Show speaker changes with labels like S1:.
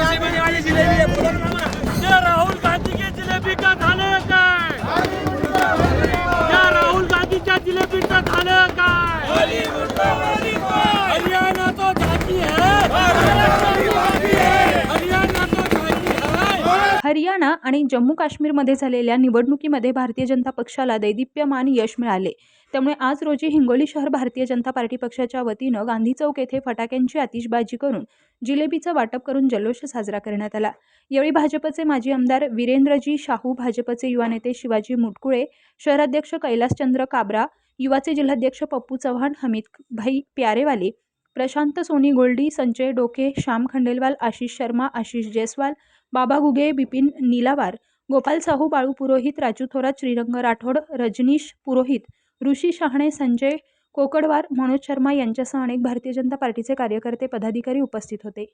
S1: आने वाली राहुल गांधी की का राहुल का हरियाणा आणि जम्मू काश्मीरमध्ये झालेल्या निवडणुकीमध्ये भारतीय जनता पक्षाला दैदिप्यमान यश मिळाले. त्यामुळे आज रोजी हिंगोली शहर भारतीय जनता पार्टी पक्षाच्या वतीनं गांधी चौक येथे फटाक्यांची आतिषबाजी करून जिलेबीचं वाटप करून जल्लोष साजरा करण्यात आला. यावेळी भाजपचे माजी आमदार वीरेंद्रजी शाहू भाजपचे युवा नेते शिवाजी मुटकुळे शहराध्यक्ष कैलासचंद्र काबरा युवाचे जिल्हाध्यक्ष पप्पू चव्हाण हमीद भाई प्यारेवाले प्रशांत सोनी गोल्डी संजय डोके श्याम खंडेलवाल आशिष शर्मा आशिष जयस्वाल बाबा गुगे बिपिन निलावार गोपाल साहू बाळू पुरोहित राजू थोरात श्रीरंग राठोड रजनीश पुरोहित ऋषी शहाणे संजय कोकडवार मनोज शर्मा यांच्यासह अनेक भारतीय जनता पार्टीचे कार्यकर्ते पदाधिकारी उपस्थित होते.